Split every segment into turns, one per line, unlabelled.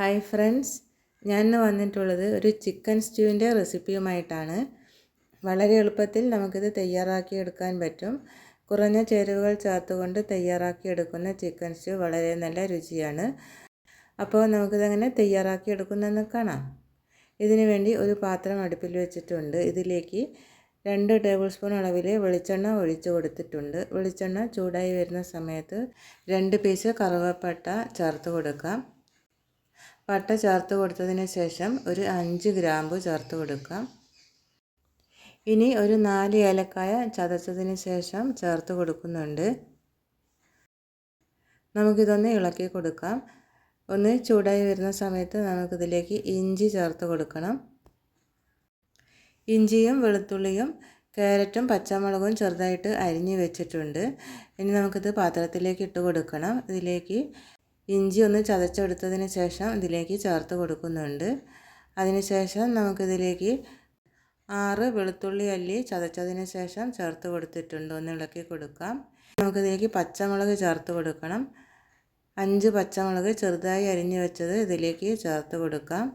Hi friends. ഞാൻ ഇന്ന് വന്നിട്ടുള്ളത് ഒരു ചിക്കൻ സ്റ്റ്യൂവിന്റെ റെസിപ്പിയുമായിട്ടാണ്. വളരെ എളുപ്പത്തിൽ നമുക്കിത് തയ്യാറാക്കി എടുക്കാൻ പറ്റും. കുറഞ്ഞ ചേരുവകൾ ചേർത്തുകൊണ്ട് തയ്യാറാക്കി എടുക്കുന്ന ചിക്കൻ സ്റ്റ്യൂ വളരെ നല്ല രുചിയാണ്. അപ്പോൾ നമുക്കിതങ്ങനെ തയ്യാറാക്കി എടുക്കുന്നതെന്ന് കാണാം. ഇതിനു വേണ്ടി ഒരു പാത്രം അടുപ്പിൽ വെച്ചിട്ടുണ്ട്. ഇതിലേക്ക് രണ്ട് ടേബിൾ സ്പൂൺ അളവിൽ വെളിച്ചെണ്ണ ഒഴിച്ച് കൊടുത്തിട്ടുണ്ട്. വെളിച്ചെണ്ണ ചൂടായി വരുന്ന സമയത്ത് രണ്ട് പീസ് കറുവപ്പട്ട ചേർത്ത് കൊടുക്കാം. പട്ട ചേർത്ത് കൊടുത്തതിന് ശേഷം ഒരു അഞ്ച് ഗ്രാമ്പു ചേർത്ത് കൊടുക്കാം ഇനി ഒരു നാല് ഏലക്കായ ചതച്ചതിന് ശേഷം ചേർത്ത് കൊടുക്കുന്നുണ്ട്. നമുക്കിതൊന്ന് ഇളക്കി കൊടുക്കാം. ഒന്ന് ചൂടായി വരുന്ന സമയത്ത് നമുക്കിതിലേക്ക് ഇഞ്ചി ചേർത്ത് കൊടുക്കണം. ഇഞ്ചിയും വെളുത്തുള്ളിയും കാരറ്റും പച്ചമുളകും ചെറുതായിട്ട് അരിഞ്ഞ് വെച്ചിട്ടുണ്ട്. ഇനി നമുക്കിത് പാത്രത്തിലേക്ക് ഇട്ട് കൊടുക്കണം. ഇതിലേക്ക് ഇഞ്ചി ഒന്ന് ചതച്ചെടുത്തതിന് ശേഷം ഇതിലേക്ക് ചേർത്ത് കൊടുക്കുന്നുണ്ട്. അതിനുശേഷം നമുക്കിതിലേക്ക് ആറ് വെളുത്തുള്ളി അല്ലി ചതച്ചതിന് ശേഷം ചേർത്ത് കൊടുത്തിട്ടുണ്ട്. ഒന്ന് ഇളക്കി കൊടുക്കാം. നമുക്കിതിലേക്ക് പച്ചമുളക് ചേർത്ത് കൊടുക്കണം. അഞ്ച് പച്ചമുളക് ചെറുതായി അരിഞ്ഞു വെച്ചത് ഇതിലേക്ക് ചേർത്ത് കൊടുക്കാം.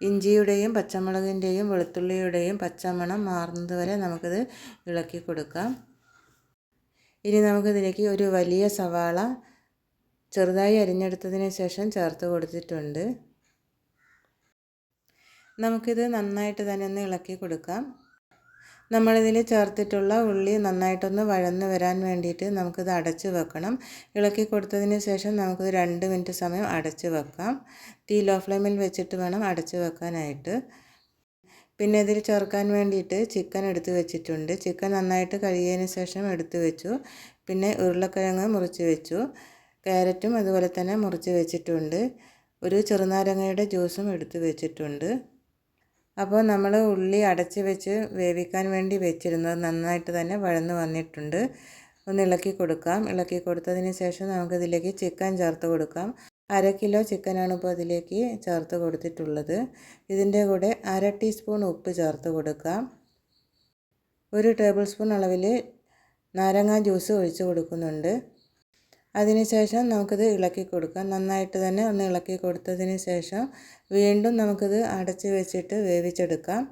ഇഞ്ചിയുടെയും പച്ചമുളകിന്റെയും വെളുത്തുള്ളിയുടെയും പച്ചമണം മാറുന്നത് വരെ നമുക്കിത് ഇളക്കി കൊടുക്കാം. ഇനി നമുക്കിതിലേക്ക് ഒരു വലിയ സവാള ചെറുതായി അരിഞ്ഞെടുത്തതിന് ശേഷം ചേർത്ത് കൊടുത്തിട്ടുണ്ട്. നമുക്കിത് നന്നായിട്ട് തന്നെ ഒന്ന് ഇളക്കി കൊടുക്കാം. നമ്മളിതിൽ ചേർത്തിട്ടുള്ള ഉള്ളി നന്നായിട്ടൊന്ന് വഴന്ന് വരാൻ വേണ്ടിയിട്ട് നമുക്കിത് അടച്ച് വെക്കണം. ഇളക്കി കൊടുത്തതിന് ശേഷം നമുക്കിത് രണ്ട് മിനിറ്റ് സമയം അടച്ച് വെക്കാം. തീ ലോ ഫ്ലെയിമിൽ വെച്ചിട്ട് വേണം അടച്ച് വെക്കാനായിട്ട്. പിന്നെ ഇതിൽ ചേർക്കാൻ വേണ്ടിയിട്ട് ചിക്കൻ എടുത്ത് വെച്ചിട്ടുണ്ട്. ചിക്കൻ നന്നായിട്ട് കഴുകിയതിന് ശേഷം എടുത്ത് വെച്ചു. പിന്നെ ഉരുളക്കിഴങ്ങ് മുറിച്ച് വെച്ചു. ക്യാരറ്റും അതുപോലെ തന്നെ മുറിച്ച് വെച്ചിട്ടുണ്ട്. ഒരു ചെറുനാരങ്ങയുടെ ജ്യൂസും എടുത്ത് വെച്ചിട്ടുണ്ട്. അപ്പോൾ നമ്മൾ ഉള്ളി അടച്ച് വെച്ച് വേവിക്കാൻ വേണ്ടി വെച്ചിരുന്നത് നന്നായിട്ട് തന്നെ വഴന്ന് വന്നിട്ടുണ്ട്. ഒന്ന് ഇളക്കി കൊടുക്കാം. ഇളക്കി കൊടുത്തതിന് ശേഷം നമുക്കിതിലേക്ക് ചിക്കൻ ചേർത്ത് കൊടുക്കാം. അര കിലോ ചിക്കനാണ് ഇപ്പോൾ അതിലേക്ക് ചേർത്ത് കൊടുത്തിട്ടുള്ളത്. ഇതിന്റെ കൂടെ അര ടീസ്പൂൺ ഉപ്പ് ചേർത്ത് കൊടുക്കാം. ഒരു ടേബിൾ സ്പൂൺ അളവിൽ നാരങ്ങ ജ്യൂസ് ഒഴിച്ച് കൊടുക്കുന്നുണ്ട്. അതിനുശേഷം നമുക്കിത് ഇളക്കി കൊടുക്കാം. നന്നായിട്ട് തന്നെ ഒന്ന് ഇളക്കി കൊടുത്തതിന് ശേഷം വീണ്ടും നമുക്കിത് അടച്ച് വെച്ചിട്ട് വേവിച്ചെടുക്കാം.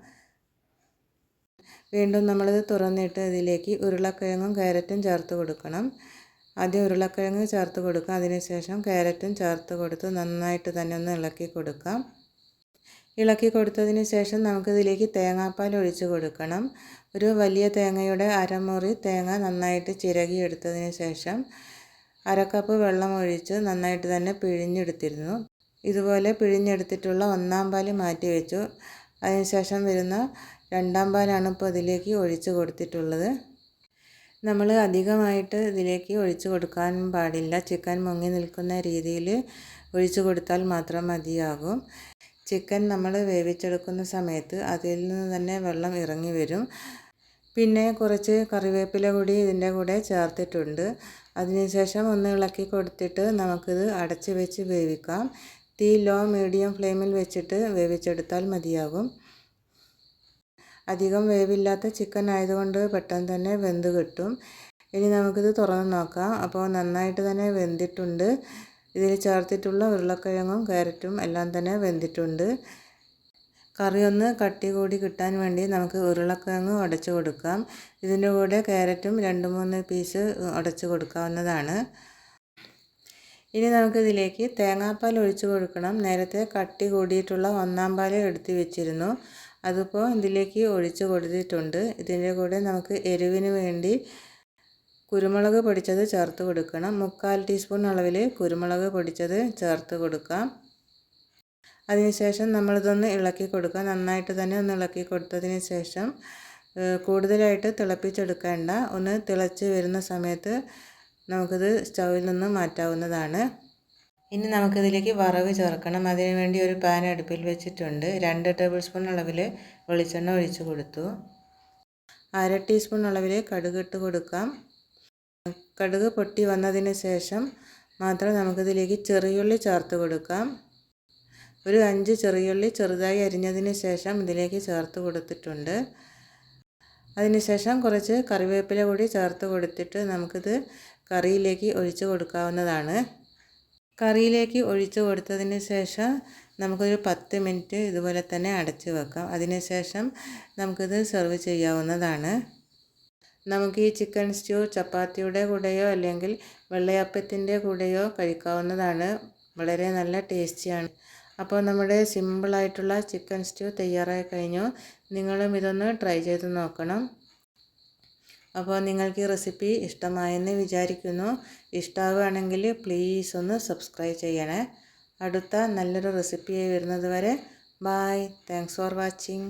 വീണ്ടും നമ്മളിത് തുറന്നിട്ട് ഇതിലേക്ക് ഉരുളക്കിഴങ്ങും ക്യാരറ്റും ചേർത്ത് കൊടുക്കണം. ആദ്യം ഉരുളക്കിഴങ്ങ് ചേർത്ത് കൊടുക്കാം. അതിനുശേഷം ക്യാരറ്റും ചേർത്ത് കൊടുത്ത് നന്നായിട്ട് തന്നെ ഒന്ന് ഇളക്കി കൊടുക്കാം. ഇളക്കി കൊടുത്തതിന് ശേഷം നമുക്കിതിലേക്ക് തേങ്ങാപ്പാൽ ഒഴിച്ച് കൊടുക്കണം. ഒരു വലിയ തേങ്ങയുടെ അരമുറി തേങ്ങ നന്നായിട്ട് ചിരകിയെടുത്തതിന് ശേഷം അരക്കപ്പ് വെള്ളം ഒഴിച്ച് നന്നായിട്ട് തന്നെ പിഴിഞ്ഞെടുത്തിരുന്നു. ഇതുപോലെ പിഴിഞ്ഞെടുത്തിട്ടുള്ള ഒന്നാം പാൽ മാറ്റി വെച്ചു. അതിനുശേഷം വരുന്ന രണ്ടാം പാലാണ് ഇപ്പോൾ ഇതിലേക്ക് ഒഴിച്ച് കൊടുത്തിട്ടുള്ളത്. നമ്മൾ അധികമായിട്ട് ഇതിലേക്ക് ഒഴിച്ച് കൊടുക്കാൻ പാടില്ല. ചിക്കൻ മുങ്ങി നിൽക്കുന്ന രീതിയിൽ ഒഴിച്ചു കൊടുത്താൽ മാത്രം മതിയാകും. ചിക്കൻ നമ്മൾ വേവിച്ചെടുക്കുന്ന സമയത്ത് അതിൽ നിന്ന് തന്നെ വെള്ളം ഇറങ്ങി വരും. പിന്നെ കുറച്ച് കറിവേപ്പില കൂടി ഇതിന്റെ കൂടെ ചേർത്തിട്ടുണ്ട്. അതിനുശേഷം ഒന്ന് ഇളക്കി കൊടുത്തിട്ട് നമുക്കിത് അടച്ച് വെച്ച് വേവിക്കാം. തീ ലോ മീഡിയം ഫ്ലെയിമിൽ വെച്ചിട്ട് വേവിച്ചെടുത്താൽ മതിയാകും. അധികം വേവില്ലാത്ത ചിക്കൻ ആയതുകൊണ്ട് പെട്ടെന്ന് തന്നെ വെന്ത് കിട്ടും. ഇനി നമുക്കിത് തുറന്ന് നോക്കാം. അപ്പോൾ നന്നായിട്ട് തന്നെ വെന്തിട്ടുണ്ട്. ഇതിൽ ചേർത്തിട്ടുള്ള ഉരുളക്കിഴങ്ങും ക്യാരറ്റും എല്ലാം തന്നെ വെന്തിട്ടുണ്ട്. കറി ഒന്ന് കട്ടി കൂടി കിട്ടാൻ വേണ്ടി നമുക്ക് ഉരുളക്കിഴങ്ങ് ഉടച്ചു കൊടുക്കാം. ഇതിന്റെ കൂടെ ക്യാരറ്റും രണ്ട് മൂന്ന് പീസ് ഉടച്ച് കൊടുക്കാവുന്നതാണ്. ഇനി നമുക്കിതിലേക്ക് തേങ്ങാപ്പാൽ ഒഴിച്ച് കൊടുക്കണം. നേരത്തെ കട്ടി കൂടിയിട്ടുള്ള ഒന്നാം പാൽ എടുത്ത് വെച്ചിരുന്നു. അതിപ്പോൾ ഇതിലേക്ക് ഒഴിച്ച് കൊടുത്തിട്ടുണ്ട്. ഇതിന്റെ കൂടെ നമുക്ക് എരിവിന് വേണ്ടി കുരുമുളക് പൊടിച്ചത് ചേർത്ത് കൊടുക്കണം. മുക്കാൽ ടീസ്പൂൺ അളവിൽ കുരുമുളക് പൊടിച്ചത് ചേർത്ത് കൊടുക്കാം. അതിനുശേഷം നമ്മളിതൊന്ന് ഇളക്കി കൊടുക്കുക. നന്നായിട്ട് തന്നെ ഒന്ന് ഇളക്കി കൊടുത്തതിന് ശേഷം കൂടുതലായിട്ട് തിളപ്പിച്ചെടുക്കേണ്ട ഒന്ന് തിളച്ച് വരുന്ന സമയത്ത് നമുക്കിത് സ്റ്റൗവിൽ നിന്ന് മാറ്റാവുന്നതാണ്. ഇനി നമുക്കിതിലേക്ക് വറവ് ചേർക്കണം. അതിനു വേണ്ടി ഒരു പാൻ അടുപ്പിൽ വെച്ചിട്ടുണ്ട്. രണ്ട് ടേബിൾ സ്പൂൺ അളവിൽ വെളിച്ചെണ്ണ ഒഴിച്ച് കൊടുത്തു. അര ടീസ്പൂൺ അളവിൽ കടുക് ഇട്ട് കൊടുക്കാം. കടുക് പൊട്ടി വന്നതിന് ശേഷം മാത്രം നമുക്കിതിലേക്ക് ചെറിയുള്ളി ചേർത്ത് കൊടുക്കാം. ഒരു അഞ്ച് ചെറിയുള്ളി ചെറുതായി അരിഞ്ഞതിന് ശേഷം ഇതിലേക്ക് ചേർത്ത് കൊടുത്തിട്ടുണ്ട്. അതിനുശേഷം കുറച്ച് കറിവേപ്പില കൂടി ചേർത്ത് കൊടുത്തിട്ട് നമുക്കിത് കറിയിലേക്ക് ഒഴിച്ച് കൊടുക്കാവുന്നതാണ്. കറിയിലേക്ക് ഒഴിച്ച് കൊടുത്തതിന് ശേഷം നമുക്കൊരു പത്ത് മിനിറ്റ് ഇതുപോലെ തന്നെ അടച്ച് വെക്കാം. അതിനുശേഷം നമുക്കിത് സെർവ് ചെയ്യാവുന്നതാണ്. നമുക്ക് ഈ ചിക്കൻ സ്റ്റ്യൂ ചപ്പാത്തിയുടെ കൂടെയോ അല്ലെങ്കിൽ വെള്ളയപ്പത്തിന്റെ കൂടെയോ കഴിക്കാവുന്നതാണ്. വളരെ നല്ല ടേസ്റ്റിയാണ്. അപ്പോൾ നമ്മുടെ സിമ്പിളായിട്ടുള്ള ചിക്കൻ സ്റ്റ്യൂ തയ്യാറായി കഴിഞ്ഞു. നിങ്ങളും ഇതൊന്ന് ട്രൈ ചെയ്ത് നോക്കണം. അപ്പോൾ നിങ്ങൾക്ക് ഈ റെസിപ്പി ഇഷ്ടമായെന്ന് വിചാരിക്കുന്നു. ഇഷ്ടമാവുകയാണെങ്കിൽ പ്ലീസ് ഒന്ന് സബ്സ്ക്രൈബ് ചെയ്യണേ. അടുത്ത നല്ലൊരു റെസിപ്പിയായി വരുന്നത് വരെ ബായ് താങ്ക്സ് ഫോർ വാച്ചിങ്.